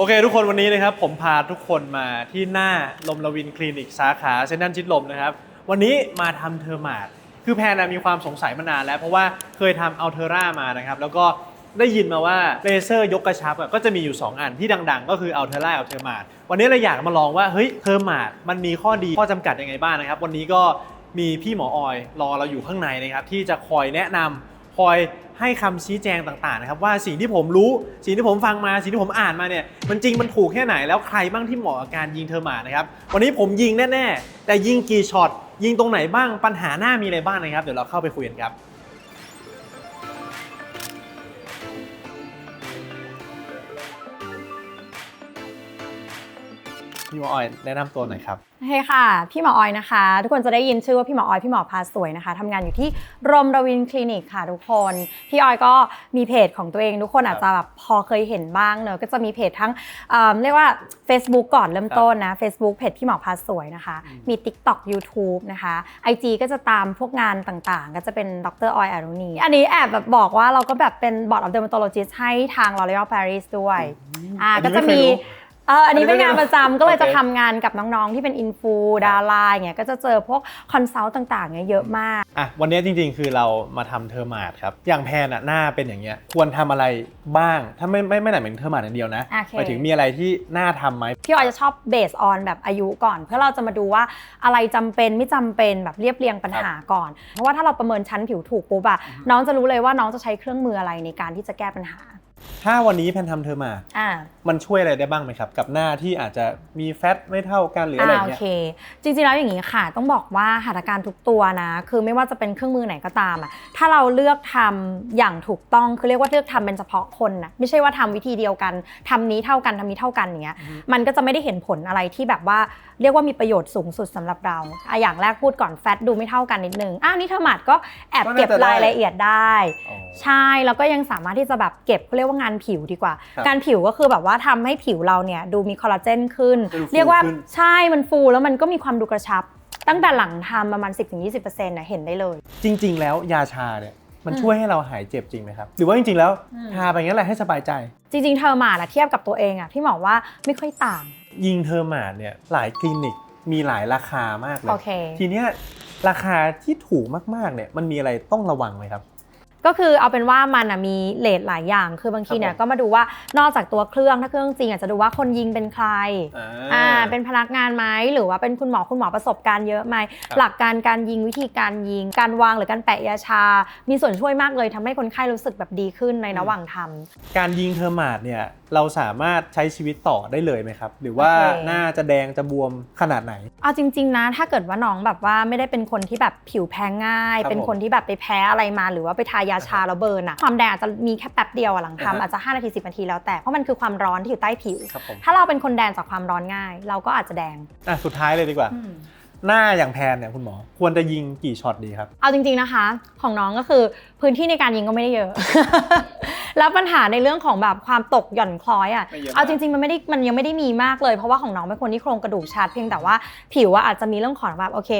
โอเคทุกคนวันนี้นะครับผมพาทุกคนมาที่หน้าลมลวินคลินิกสาขาเซนทรัลชิดลมนะครับ วันนี้มาทำเทอร์มาดคือแพนนะมีความสงสัยมานานแล้ว เพราะว่าเคยทำอัลเทอร่ามานะครับ แล้วก็ได้ยินมาว่าเลเซอร์ยกกระชับก็จะมีอยู่ 2 อันที่ดัง ๆ ก็คืออัลเทอร่าอัลเทอร์มาดวันนี้เราอยากมาลองว่าเฮ้ยเทอร์มาดมันมีข้อดีข้อจำกัดยังไงบ้างนะครับ วันนี้ก็มีพี่หมอออยรอเราอยู่ข้างในนะครับที่จะคอยแนะนำ อยให้คำชี้แจงต่างๆนะครับว่าสิ่งที่ผมรู้สิ่งที่ผมฟังมาสิ่งที่ผมอ่านมาเนี่ยมันจริงมันถูกแค่ไหนแล้วใครบ้างที่เหมาะกับการยิงเทอร์มานะครับวันนี้ผมยิงแน่ๆแต่ยิงกี่ช็อตยิงตรงไหนบ้างปัญหาหน้ามีอะไรบ้างนะครับ เดี๋ยวเราเข้าไปคุยกันครับ พี่หมอออยแนะนำตัวหน่อยครับโอเคค่ะ พี่หมอออยนะคะ ทุกคนจะได้ยินชื่อว่าพี่หมอออยพี่หมอพาสวยนะคะทำงานอยู่ที่รมรวินคลินิกค่ะทุกคน พี่ออยก็มีเพจของตัวเองทุกคนอาจจะแบบพอเคยเห็นบ้างเนอะก็จะมีเพจทั้งเอิ่มเรียกว่า Facebook ก่อนเริ่มต้นนะ Facebook เพจพี่หมอพาสวยนะคะอืมมี TikTok YouTube นะคะ IG ก็จะตามพวกงานต่างๆ ก็จะเป็นดรออยอรุณีอันนี้แอบแบบบอกว่าเราก็แบบเป็น Board of Dermatologist ให้ทาง L'Oreal Paris ด้วยอ่าอันนี้ก็จะไม่เคยมีรู้ เอออันนี้อันนี้เป็นงานไม่ประจำก็เลยโอเคจะทำงานกับน้องๆที่เป็นอินฟูดาราอย่างเงี้ยก็จะเจอพวกคอนซัลท์ต่างๆเนี่ยเยอะมาก อะวันนี้จริงๆ คือเรามาทำเทอร์มาดครับ อย่างแพนอะหน้าเป็นอย่างเงี้ย ควรทำอะไรบ้าง ถ้าไม่ไม่ไม่ไหนเป็นเทอร์มาดอย่างเดียวนะโอเค หมายถึงมีอะไรที่น่าทำไหม พี่ออยจะชอบเบสออนแบบอายุก่อน เพื่อเราจะมาดูว่าอะไรจำเป็นไม่จำเป็นแบบเรียบเรียงปัญหาก่อน เพราะว่าถ้าเราประเมินชั้นผิวถูกปุ๊บอะน้องจะรู้เลยว่าน้องจะใช้เครื่องมืออะไรในการที่จะแก้ปัญหา ถ้าวันนี้แพนทำเทอร์มาดอ่า มันช่วยอะไรได้บ้างไหมครับ กับหน้าที่อาจจะมีแฟตไม่เท่ากันหรืออะไรอ่าโอเงี้ย เค จริงๆแล้วอย่างนี้ค่ะ ต้องบอกว่าหัตถการทุกตัวนะ คือไม่ว่าจะเป็นเครื่องมือไหนก็ตามอะถ้าเราเลือกทำอย่างถูกต้องคือเรียกว่าเลือกทำเป็นเฉพาะคนนะไม่ใช่ว่าทำวิธีเดียวกันทำนี้เท่ากันทำนี้เท่ากันอย่างเงี้ยอือฮึมันก็จะไม่ได้เห็นผลอะไรที่แบบว่าเรียกว่ามีประโยชน์สูงสุดสำหรับเราอะอย่างแรกพูดก่อนแฟตดูไม่เท่ากันนิดนึงอ้าวนี่เธอหมัดก็แอบเก็บรายละเอียดได้ อ๋อ ใช่ แล้วก็ยังสามารถที่จะแบบเก็บเขาเรียกว่างานผิวดีกว่า ครับการผิวก็คือแบบว่าทำให้ผิวเราเนี่ยดูมีคอลลาเจนขึ้น ดูฟูเรียกว่าขึ้น ใช่มันฟูแล้วมันก็มีความดูกระชับ ตั้งแต่หลังทำประมาณ 10-20%นะเห็นได้เลย จริง ๆ แล้วยาชาเนี่ยมันอืมช่วยให้เราหายเจ็บจริงไหมครับ หรือว่าจริง ๆ แล้วอืม ทาไปงั้นแหละให้สบายใจ จริงๆเธอมาอะเทียบกับตัวเองอะพี่หมอว่าไม่ค่อยต่างยิงเทอร์มาดเนี่ยหลายคลินิกมีหลายราคามากเลยโอเค ทีเนี้ยราคาที่ถูกมากๆเนี่ยมันมีอะไรต้องระวังไหมครับ ก็คือเอาเป็นว่ามันอะมีเลทหลายอย่าง คือบางทีเนี่ยครับผมก็มาดูว่านอกจากตัวเครื่องถ้าเครื่องจริงอาจจะดูว่าคนยิงเป็นใครอ่าเป็นพนักงานไหมหรือว่าเป็นคุณหมอคุณหมอประสบการณ์เยอะไหมครับหลักการการยิงวิธีการยิง การวางหรือการแปะยาชา มีส่วนช่วยมากเลยทำให้คนไข้รู้สึกแบบดีขึ้นในระหว่างทำการยิงเทอร์มาดเนี่ยเราสามารถใช้ชีวิตต่อได้เลยไหมครับ หรือว่าโอเคหน้าจะแดงจะบวมขนาดไหนเอาจริง ๆ นะ ถ้าเกิดว่าน้องแบบว่าไม่ได้เป็นคนที่แบบผิวแพ้ง่ายครับเป็นคนที่แบบไปแพ้อะไรมาหรือว่าไปทายาชาแล้วเบิร์นอะความแดงอาจจะมีแค่แป๊บเดียวอะหลังอ่าฮะทำอาจจะ 5 นาที 10 นาทีแล้วแต่ เพราะมันคือความร้อนที่อยู่ใต้ผิว ครับผมถ้าเราเป็นคนแดงจากความร้อนง่าย เราก็อาจจะแดง อะสุดท้ายเลยดีกว่า หน้าอย่างแพนเนี่ยคุณหมอ ควรจะยิงกี่ช็อตดีครับ เอาจริงๆนะคะ ของน้องก็คือพื้นที่ในการยิงก็ไม่ได้เยอะ แล้วปัญหาในเรื่องของแบบความตกหย่อนคล้อยอะ ไม่เยอะมาก เอาจริงๆมันไม่ได้มันยังไม่ได้มีมากเลย เพราะว่าของน้องเป็นคนที่โครงกระดูกชัดเพียงแต่ว่าผิวอะอาจจะมีเรื่องของแบบโอเค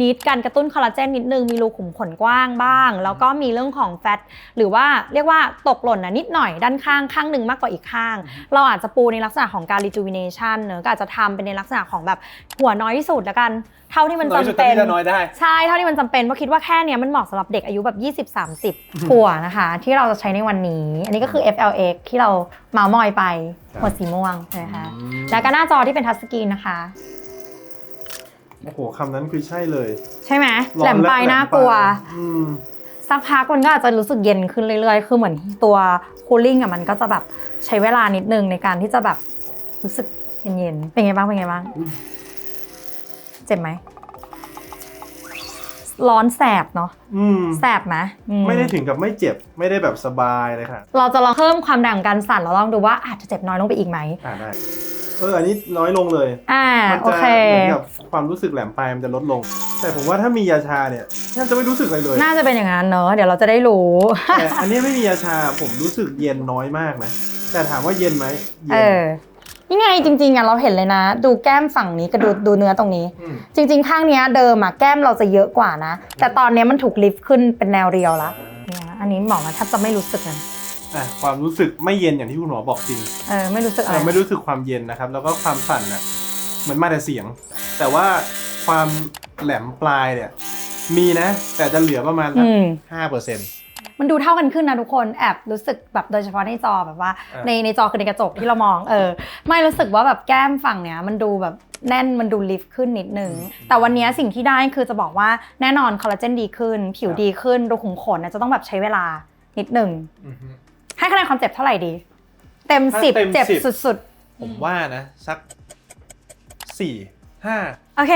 นิดการกระตุ้นคอลลาเจนนิดนึง มีรูขุมขนกว้างบ้าง แล้วก็มีเรื่องของแฟตหรือว่าเรียกว่าตกหล่นนะนิดหน่อยด้านข้างข้างหนึ่งมากกว่าอีกข้าง เราอาจจะปูในลักษณะของการ rejuvenation เนอะก็อาจจะทำเป็นในลักษณะของแบบหัวน้อยที่สุดแล้วกัน เท่าที่มันน้อยสุดจำเป็นที่จะน้อยได้ใช่เท่าที่มันจำเป็นเพราะคิดว่าแค่เนี้ยมันเหมาะสำหรับเด็กอายุแบบ 20-30ขัวนะคะ ที่เราจะใช้ในวันนี้ อันนี้ก็คือ FLX ที่เราเมาส์มอยไปครับหัวสีม่วงนะคะอืมแล้วก็หน้าจอที่เป็นทัชสกรีนนะคะ โอ้โหคำนั้นคือใช่เลย ใช่ไหมร้อแหลมและปลายน่ากลัวอืมสักพักมันก็อาจจะรู้สึกเย็นขึ้นเรื่อยๆ คือเหมือนตัวคูลิ่งอะมันก็จะแบบใช้เวลานิดนึงในการที่จะแบบรู้สึกเย็นๆ เป็นไงบ้าง เป็นไงบ้างอืมเจ็บไหม ร้อนแสบเนาะอืมแสบไหมอืไม่ได้ถึงกับไม่เจ็บ ไม่ได้แบบสบายเลยค่ะ เราจะลองเพิ่มความแรงของการสั่นแล้วลองดูว่าอาจจะเจ็บน้อยลงไปอีกไหมอ่าได้ เอออันนี้น้อยลงเลยอ่ามัโอจะเคเหมือนกับความรู้สึกแหลมปลายมันจะลดลง แต่ผมว่าถ้ามียาชาเนี่ยแทบจะไม่รู้สึกอะไรเลย น่าจะเป็นอย่างนั้นเนอะเดี๋ยวเราจะได้รู้แต่อันนี้ไม่มียาชาผมรู้สึกเย็นน้อยมากนะแต่ถามว่าเย็นไหมเย็เอนอนี่ไงจริงๆอะเราเห็นเลยนะ ดูแก้มฝั่งนี้กับดูดูเนื้อตรงนี้มจริง ๆ ข้างเนี้ยเดิมอะแก้มเราจะเยอะกว่านะ แต่ตอนเนี้ยมันถูกลิฟต์ขึ้นเป็นแนวเรียวละเนี่ยอันนี้หมอมาแทบจะไม่รู้สึกเลย อะความรู้สึกไม่เย็นอย่างที่คุณหมอบอกจริงเออไม่รู้สึกอะเอไรอไม่รู้สึกความเย็นนะครับ แล้วก็ความสั่นนะเหมือนมาแต่เสียง แต่ว่าความแหลมปลายเนี่ย มีนะ แต่จะเหลือประมาณสักอืม ห้าเปอร์เซ็นต์ มันดูเท่ากันขึ้นนะทุกคนแอบรู้สึกแบบโดยเฉพาะในจอแบบว่า อะ ในในจอคือในกระจกที่เรามองเออ ไม่รู้สึกว่าแบบแก้มฝั่งเนี้ยมันดูแบบแน่นมันดูลิฟต์ขึ้นนิดนึง แต่วันเนี้ยสิ่งที่ได้คือจะบอกว่าแน่นอนคอลลาเจนดีขึ้น ผิวดีขึ้นรูขุมขนนะจะต้องแบบใช้เวลานิดนึง ให้คะแนนความเจ็บเท่าไหร่ดี เต็มถ้าสิบเต็มเจ็บ10 สุดผมว่านะ สักสี่ห้าๆ โอเค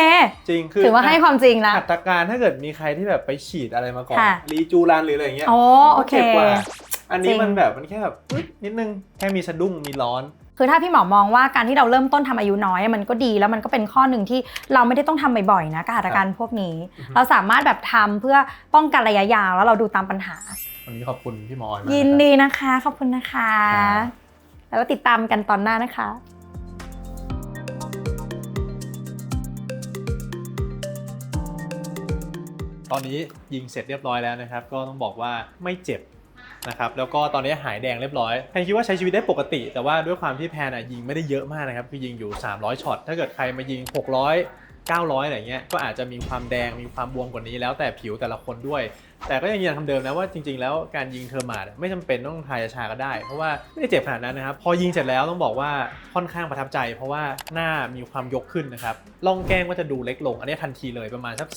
จริงคือถือว่าให้ความจริงละหัตถการถ้าเกิดมีใครที่แบบไปฉีดอะไรมาก่อน ค่ะ รีจูรันหรืออะไรอย่างเงี้ยโอ้โอเค จ็บกว่าอันนี้จริง มันแบบมันแค่แบบอุ๊ยนิดนึงแค่มีสะดุ้งมีร้อน คือถ้าพี่หมอมองว่าการที่เราเริ่มต้นทำอายุน้อยมันก็ดีแล้วมันก็เป็นข้อหนึ่งที่เราไม่ได้ต้องทำบ่อยๆนะกับอาการพวกนี้ อือฮึ เราสามารถแบบทำเพื่อป้องกันระยะยาวแล้วเราดูตามปัญหา วันนี้ขอบคุณพี่หมอออยมากยินนะครับดีนะคะ ขอบคุณนะคะครับแล้วก็ติดตามกันตอนหน้านะคะตอนนี้ยิงเสร็จเรียบร้อยแล้วนะครับ ก็ต้องบอกว่าไม่เจ็บนะครับแล้วก็ตอนนี้หายแดงเรียบร้อยแพนคิดว่าใช้ชีวิตได้ปกติ แต่ว่าด้วยความที่แพนอะยิงไม่ได้เยอะมากนะครับ คือยิงอยู่ 300ช็อตถ้าเกิดใครมายิง 600 900อะไรเงี้ยก็อาจจะมีความแดงมีความบวมกว่านี้แล้วแต่ผิวแต่ละคนด้วย แต่ก็ยังยืนยันคำเดิมนะว่าจริง ๆ แล้วการยิงเทอร์มาดไม่จำเป็นต้องทายาชาก็ได้ เพราะว่าไม่ได้เจ็บขนาดนั้นนะครับ พอยิงเสร็จแล้วต้องบอกว่าค่อนข้างประทับใจ เพราะว่าหน้ามีความยกขึ้นนะครับร่องแก้มก็จะดูเล็กลง อันนี้ทันทีเลยประมาณสัก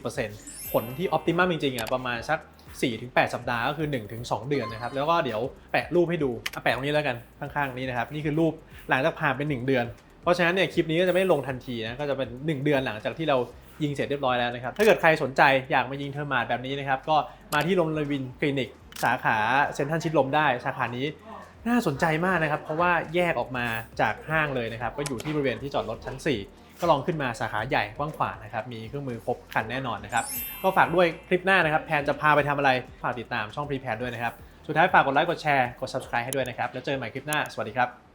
10-20%ผลที่ออ t ติมัมจริงๆอะประมาณสัก4-8 สัปดาห์ก็คือ 1-2 เดือนนะครับ แล้วก็เดี๋ยวแปะรูปให้ดูอะแปะตรงนี้แล้วกันข้างๆนี้นะครับ นี่คือรูปหลังจากผ่านเป็น 1 เดือน เพราะฉะนั้นเนี่ยคลิปนี้ก็จะไม่ลงทันทีนะก็จะเป็น 1 เดือนหลังจากที่เรายิงเสร็จเรียบร้อยแล้วนะครับ ถ้าเกิดใครสนใจอยากมายิงเทอร์มาดแบบนี้นะครับ ก็มาที่ลมลวินคลินิก สาขาเซ็นทรัลชิดลมได้ สาขานี้น่าสนใจมากนะครับ เพราะว่าแยกออกมาจากห้างเลยนะครับ ก็อยู่ที่บริเวณที่จอดรถชั้น 4 ก็ลองขึ้นมาสาขาใหญ่กว้างขวางนะครับ มีเครื่องมือครบครันแน่นอนนะครับ ก็ฝากด้วยคลิปหน้านะครับ แพนจะพาไปทำอะไร ฝากติดตามช่องพรีแพนด้วยนะครับ สุดท้ายฝากกดไลค์ กดแชร์ กด subscribe ให้ด้วยนะครับ แล้วเจอกันใหม่คลิปหน้า สวัสดีครับ